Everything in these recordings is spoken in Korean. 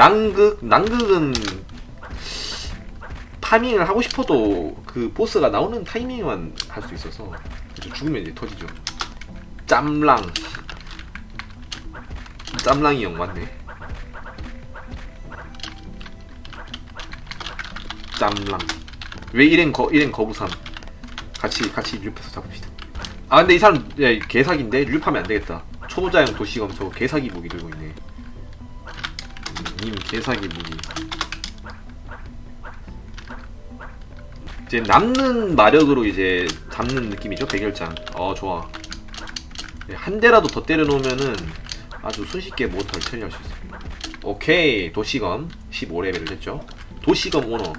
난극 난극은 파밍을 하고 싶어도 그 보스가 나오는 타이밍만 할 수 있어서 그래서 죽으면 이제 터지죠. 짬랑 짬랑이 형 맞네. 짬랑 왜 이랭 거 이랭 거부삼 같이 같이 류프에서 잡읍시다. 아 근데 이 사람 예, 개사기인데 류프하면 안 되겠다. 초보자형 도시검 저 개사기 무기 들고 있네. 음, 님 개사기 무기. 이제 남는 마력으로 이제 잡는 느낌이죠 백열장. 어 좋아. 네, 한 대라도 더 때려놓으면은 아주 손쉽게 모터를 처리할 수 있습니다. 오케이 도시검 15레벨을 했죠. 도시검 오너.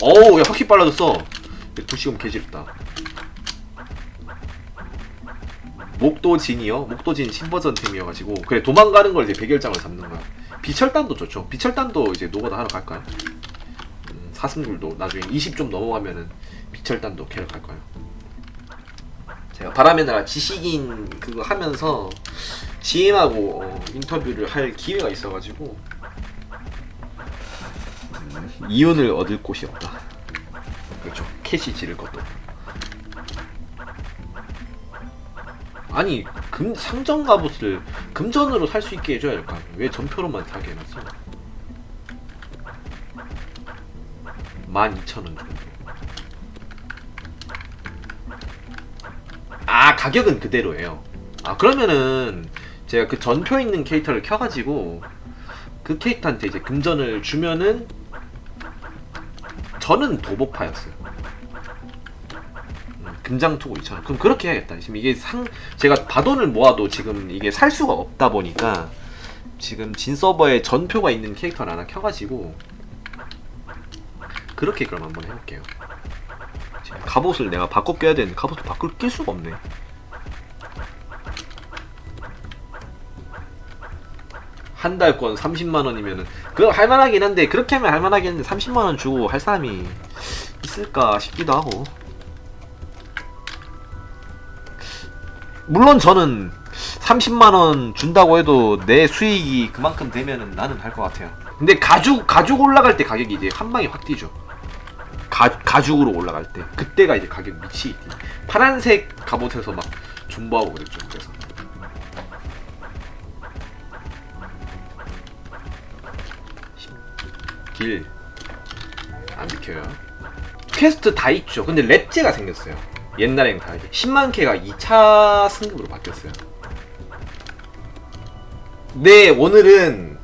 어우 야 확실히 빨라졌어. 도시검 개지럽다. 목도진이요? 목도진 신버전 템이어가지고 그래 도망가는 걸 이제 백열장을 잡는 거야. 비철단도 좋죠. 비철단도 이제 노가다 하러 갈까요? 음, 사슴굴도 나중에 20 좀 넘어가면은 비철단도 캐러 갈 거예요. 제가 바람의 나라 지식인 그거 하면서 GM하고 어, 인터뷰를 할 기회가 있어가지고 음, 이윤을 얻을 곳이 없다. 그렇죠. 캐시 지를 것도. 아니 금 상점 갑옷을 금전으로 살 수 있게 해줘야 될까? 왜 전표로만 사게 해놨어? 12,000원 정도. 아 가격은 그대로예요. 아 그러면은 제가 그 전표 있는 캐릭터를 켜가지고 그 캐릭터한테 이제 금전을 주면은 저는 도복파였어요. 음, 금장 투고 2,000원. 그럼 그렇게 해야겠다. 지금 이게 상 제가 바돈을 모아도 지금 이게 살 수가 없다 보니까 지금 진 서버에 전표가 있는 캐릭터를 하나 켜가지고 그렇게 그럼 한번 해볼게요. 지금 갑옷을 내가 바꿔 껴야 되는데 갑옷을 바꿀 낄 수가 없네. 한 달권 30만 원이면은 그거 할만하긴 한데 그렇게 하면 할만하긴 한데 30만 원 주고 할 사람이 있을까 싶기도 하고 물론 저는 30만 원 준다고 해도 내 수익이 그만큼 되면은 나는 할 것 같아요. 근데 가죽 가죽 올라갈 때 가격이 이제 한 방에 확 뛰죠. 가, 가죽으로 올라갈 때 그때가 이제 가격 미치 파란색 갑옷에서 막 존버하고 그랬죠. 그래서 길 안 비켜요. 퀘스트 다 있죠. 근데 랩제가 생겼어요. 옛날엔 다 이제 10만 캐가 2차 승급으로 바뀌었어요. 네, 오늘은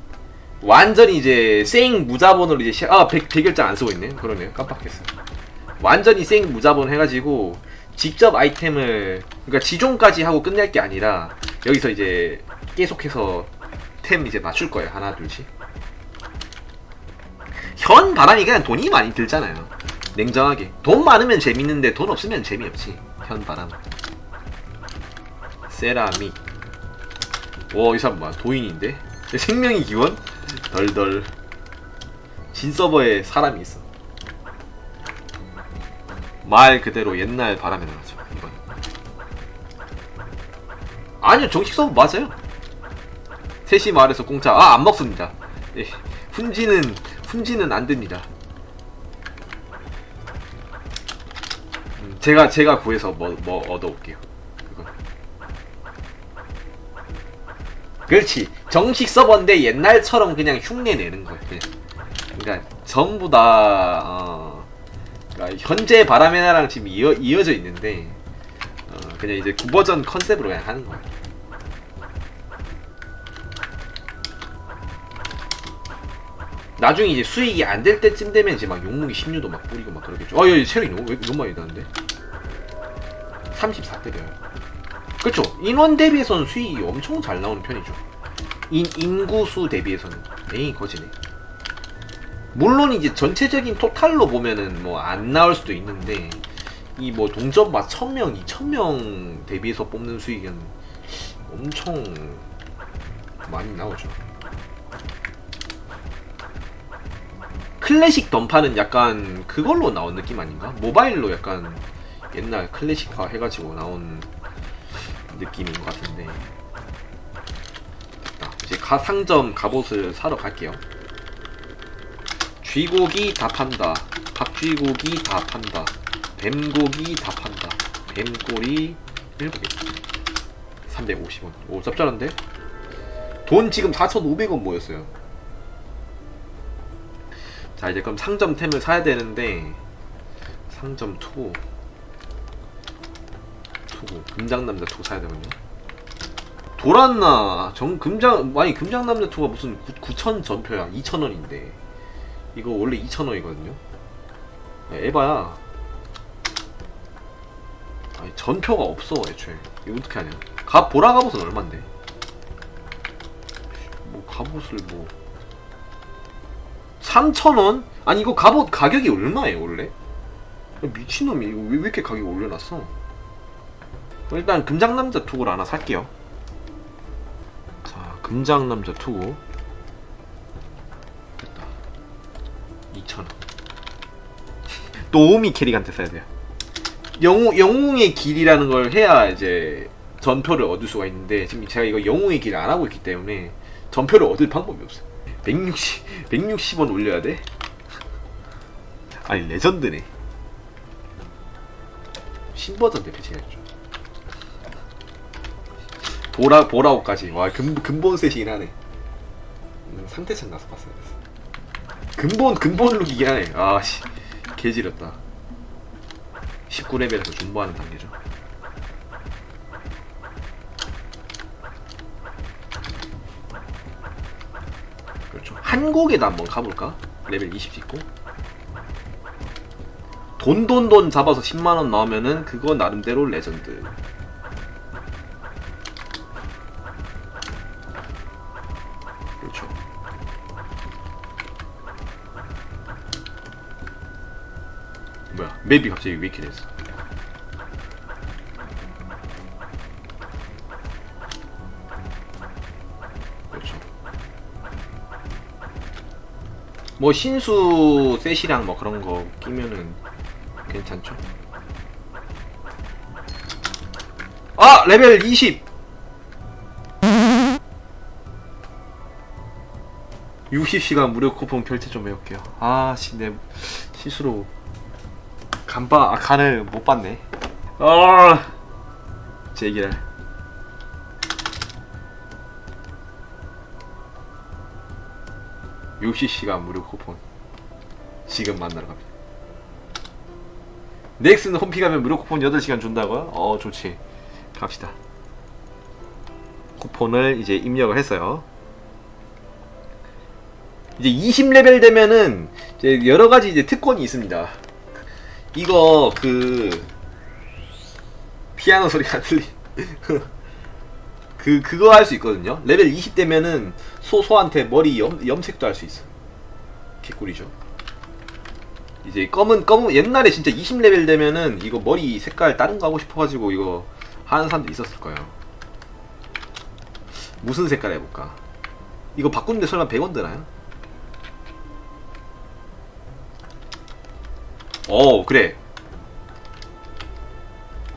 완전히 이제 생 무자본으로 이제 시... 아, 백, 백열장 안 쓰고 있네. 그러네요. 깜빡했어요. 완전히 생 무자본 해가지고 직접 아이템을 그러니까 지존까지 하고 끝낼 게 아니라 여기서 이제 계속해서 템 이제 맞출 거예요. 하나, 둘씩. 현 바람이 그냥 돈이 많이 들잖아요. 냉정하게. 돈 많으면 재밌는데 돈 없으면 재미없지. 현 바람. 세라믹. 와, 이 사람 뭐야? 도인인데? 생명의 기원? 덜덜. 진 서버에 사람이 있어. 말 그대로 옛날 바람에 나가죠. 이건. 아니요, 정식 서버 맞아요. 셋이 말해서 공짜. 아, 안 먹습니다. 예, 훈지는 훈지는 안 됩니다. 제가 제가 구해서 뭐 뭐 얻어올게요. 그건. 그렇지. 정식 서버인데 옛날처럼 그냥 흉내 내는 거예요. 그냥. 그러니까 전부 다 어, 그러니까 현재 바람의 나랑 지금 이어, 이어져 있는데 어, 그냥 이제 구버전 컨셉으로 그냥 하는 거예요. 나중에 이제 수익이 안 될 때쯤 되면 이제 막 용무기 16도 막 뿌리고 막 그러겠죠. 아, 야, 체력이 너무, 왜 너무 많이 나는데? 34대려요. 그쵸. 인원 대비해서는 수익이 엄청 잘 나오는 편이죠. 인, 인구수 대비해서는. 에이, 거지네. 물론 이제 전체적인 토탈로 보면은 뭐 안 나올 수도 있는데, 이 뭐 동접 막 1000명, 2000명 대비해서 뽑는 수익은 엄청 많이 나오죠. 클래식 던파는 약간 그걸로 나온 느낌 아닌가? 모바일로 약간 옛날 클래식화 해가지고 나온 느낌인 것 같은데. 됐다. 이제 가상점 갑옷을 사러 갈게요. 쥐고기 다 판다. 박쥐고기 다 판다. 뱀고기 다 판다. 뱀꼬리 7개. 350원. 오 짭짤한데? 돈 지금 4,500원 모였어요. 자 이제 그럼 상점템을 사야 되는데 상점 2 금장남자 초 사야 되거든요. 돌았나? 정 금장 아니 금장남자 초가 무슨 9, 9천 전표야. 2천 원인데 이거 원래 2천 원이거든요. 야, 에바야. 아니, 전표가 없어 애초에. 이거 어떻게 하냐? 갑 보라 갑옷은 얼마인데? 뭐 갑옷을 뭐 3천 원? 아니 이거 갑옷 가격이 얼마예요 원래? 미친놈이 이거 왜, 왜 이렇게 가격 올려놨어? 일단, 금장남자 투구를 하나 살게요. 자, 금장남자 투구. 됐다. 2,000원. 또 오미 캐릭한테 써야 돼요. 영웅, 영웅의 길이라는 걸 해야 이제 전표를 얻을 수가 있는데 지금 제가 이거 영웅의 길을 안 하고 있기 때문에 전표를 얻을 방법이 없어요. 160, 160원 올려야 돼? 아니 레전드네. 신버전 때 배치해야죠. 보라 보라오까지 와 근, 근본 셋이긴 하네. 음, 상태창 가서 봤어야 됐어. 근본 근본 룩이긴 하네. 아씨 개지렸다. 19레벨에서 중보하는 단계죠. 그렇죠. 한국에도 한번 가볼까? 레벨 20 찍고. 돈돈돈 잡아서 10만원 나오면은 그거 나름대로 레전드. 뭐야, 맵이 갑자기 왜 이렇게 됐어? 그렇죠. 뭐 신수 셋이랑 뭐 그런 거 끼면은 괜찮죠. 아 레벨 20. 60시간 무료 쿠폰 결제 좀 해볼게요. 아, 씨, 내 실수로 간바 아, 간을 못 봤네. 아, 제기랄. 시간 무료 쿠폰 지금 만나러 갑니다. 넥슨 홈피 가면 무료 쿠폰 8시간 준다고요? 어 좋지 갑시다 쿠폰을 이제 입력을 했어요 이제 20레벨 되면은 이제 여러 가지 이제 특권이 있습니다. 이거 그 피아노 소리가 들리. 그 그거 할 수 있거든요. 레벨 20 되면은 소소한테 머리 염, 염색도 할 수 있어. 개꿀이죠. 이제 검은 검은 옛날에 진짜 20레벨 되면은 이거 머리 색깔 다른 거 하고 싶어가지고 이거 하는 사람도 있었을 거예요. 무슨 색깔 해볼까? 이거 바꾸는데 설마 100원 드나요? 어 그래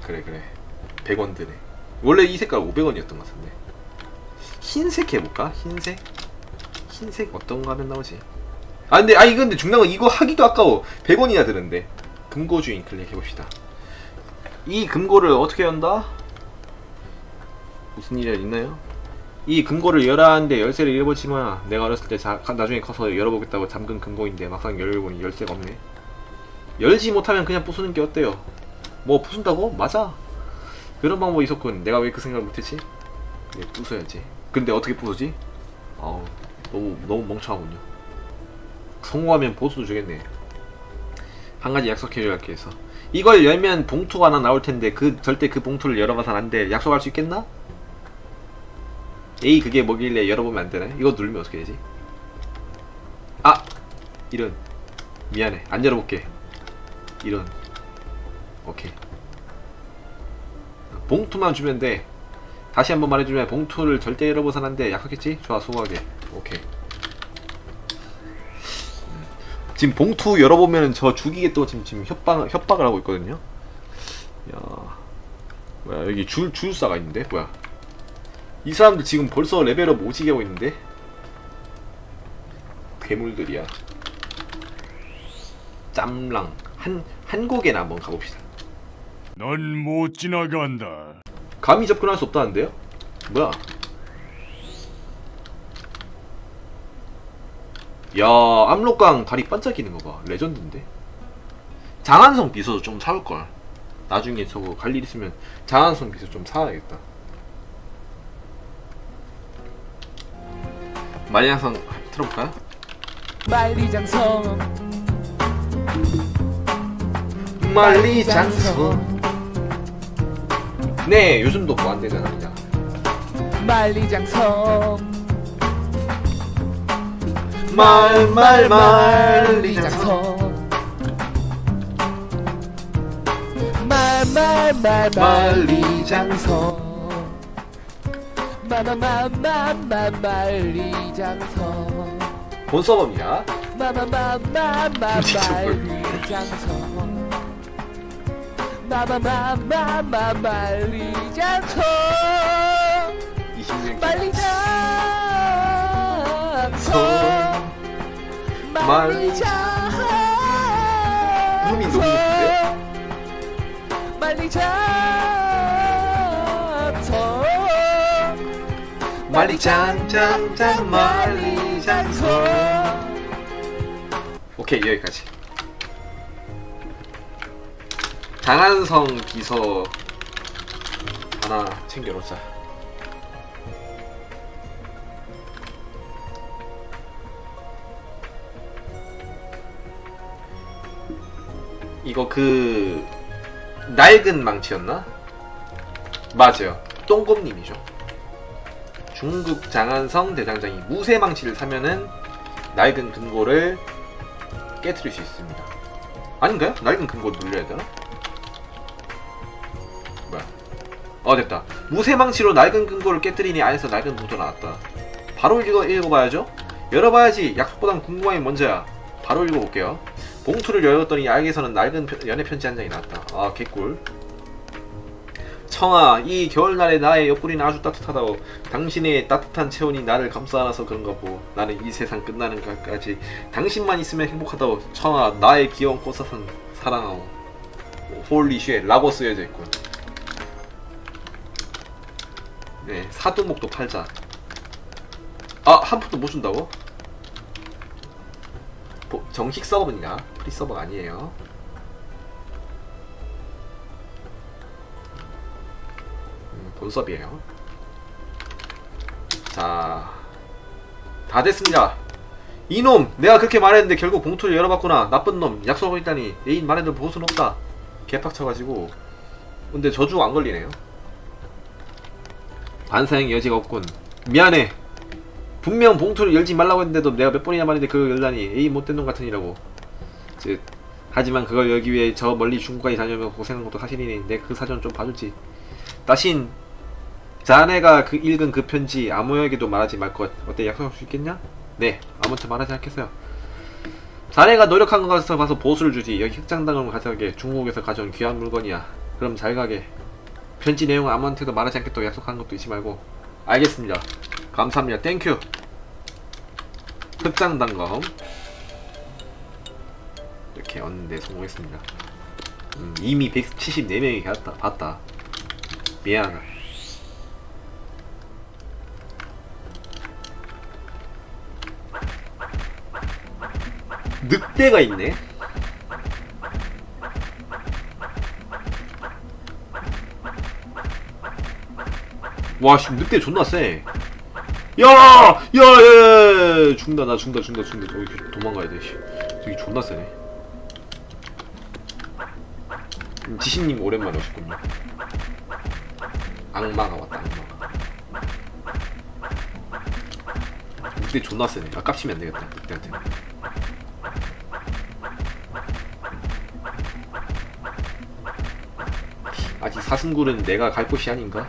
그래 그래 100원 드네 원래 이 색깔 500원이었던 것 같은데 흰색 해볼까? 흰색? 흰색 어떤 거 하면 나오지? 아 근데 아 이거 근데 중요한 건 이거 하기도 아까워 100원이나 드는데 금고 주인 클릭 해봅시다 이 금고를 어떻게 연다? 무슨 일이 있나요? 이 금고를 열었는데 열쇠를 잃어버리지만 내가 어렸을 때 자, 나중에 커서 열어보겠다고 잠근 금고인데 막상 열어보니 열쇠가 없네 열지 못하면 그냥 부수는 게 어때요? 뭐 부순다고? 맞아. 그런 방법이 있었군. 내가 왜 그 생각을 못했지? 그래 부숴야지. 근데 어떻게 부수지? 아우 너무 너무 멍청하군요. 성공하면 보수도 주겠네. 한 가지 약속해줘야 할게 있어. 이걸 열면 봉투가 하나 나올 텐데 그 절대 그 봉투를 열어봐선 안 돼. 약속할 수 있겠나? 에이 그게 뭐길래 열어보면 안 되나? 이거 누르면 어떻게 되지? 아 이런 미안해 안 열어볼게. 이런. 오케이. 봉투만 주면 돼. 다시 한번 말해주면 봉투를 절대 열어보선 안돼 약속했지? 좋아 수고하게. 오케이. 음. 지금 봉투 열어보면 저 죽이겠다고 지금, 지금 협박, 협박을 하고 있거든요. 야 뭐야 여기 줄, 줄사가 있는데? 뭐야. 이 사람들 지금 벌써 레벨업 오지게 하고 있는데? 괴물들이야. 짬랑 한 한국에나 한번 가봅시다. 넌 못 지나간다. 감히 접근할 수 없다는데요? 뭐야? 야 압록강 다리 반짝이는 거 봐. 레전드인데. 장안성 비서도 좀 사올 걸. 나중에 저거 갈 일 있으면 장안성 비서 좀 사야겠다. 만약성 틀어볼까요? 만리장성 만리장성. 네, 요즘도 뭐 안 되잖아, 그냥. 만리장성 말말 말리장성. 말말말 만리장성. 마마마마마 만리장성 본 서버입니다. 마마마마마. 만리장성 마마마마마 20년 만리장성 만리장성 이름이 너무 높은데? 만리장성 만리장장장 만리장성. 오케이 여기까지. 장안성 비서 하나 챙겨놓자. 이거 그 낡은 망치였나? 맞아요. 똥곰님이죠. 중국 장안성 대장장이 무쇠 망치를 사면은 낡은 금고를 깨뜨릴 수 있습니다. 아닌가요? 낡은 금고 눌려야 되나? 어 됐다. 무쇠 망치로 낡은 금고를 깨뜨리니 안에서 낡은 봉투 나왔다. 바로 읽어 읽어봐야죠. 열어봐야지. 약속보단 궁금함이 먼저야. 바로 읽어볼게요. 봉투를 열었더니 알게서는 낡은 편- 연애 편지 한 장이 나왔다. 아 개꿀. 청아, 이 겨울날에 나의 옆구리는 아주 따뜻하다고. 당신의 따뜻한 체온이 나를 감싸 안아서 그런가 보. 나는 이 세상 끝나는 것까지 당신만 있으면 행복하다고. 청아, 나의 귀여운 꽃사슴 사랑하오. 홀리 쉣, 라고 쓰여져 있군. 네, 사두목도 팔자. 아, 한 푼도 못 준다고? 보- 정식 서버입니다. 프리 서버가 아니에요. 음, 본섭이에요. 자, 다 됐습니다. 이놈, 내가 그렇게 말했는데 결국 봉투를 열어봤구나. 나쁜 놈, 약속을 했다니 애인 말에도 보수는 없다. 개팍 쳐가지고. 근데 저주 안 걸리네요. 반사행 여지가 없군. 미안해. 분명 봉투를 열지 말라고 했는데도 내가 몇 번이나 말했는데 그걸 열다니 애인 못된 놈 같으니라고. 즉, 하지만 그걸 열기 위해 저 멀리 중국까지 다녀오며 고생한 것도 사실이니 내 그 사전 좀 봐주지. 따신 자네가 그 읽은 그 편지 아무에게도 말하지 말 것. 어때 약속할 수 있겠냐? 네, 아무한테 말하지 않겠어요. 자네가 노력한 것을 봐서 보수를 주지. 여기 흑장당을 가져가게. 중국에서 가져온 귀한 물건이야. 그럼 잘 가게. 편지 내용은 아무한테도 말하지 않겠다고 약속한 것도 잊지 말고. 알겠습니다. 감사합니다. 땡큐. 흑장당검 이렇게 얻는데 성공했습니다. 음, 이미 174명이 봤다. 봤다. 미안하다. 늑대가 있네. 와, 씨, 늑대 존나 세. 야! 야, 야, 야, 야, 죽는다, 나 죽는다, 죽는다, 죽는다. 저기 도망가야 돼, 씨. 저기 존나 세네. 음, 지신님 오랜만에 오셨군요. 악마가 왔다, 악마가. 늑대 존나 세네. 아, 깝치면 안 되겠다, 늑대한테. 아직 사슴굴은 내가 갈 곳이 아닌가?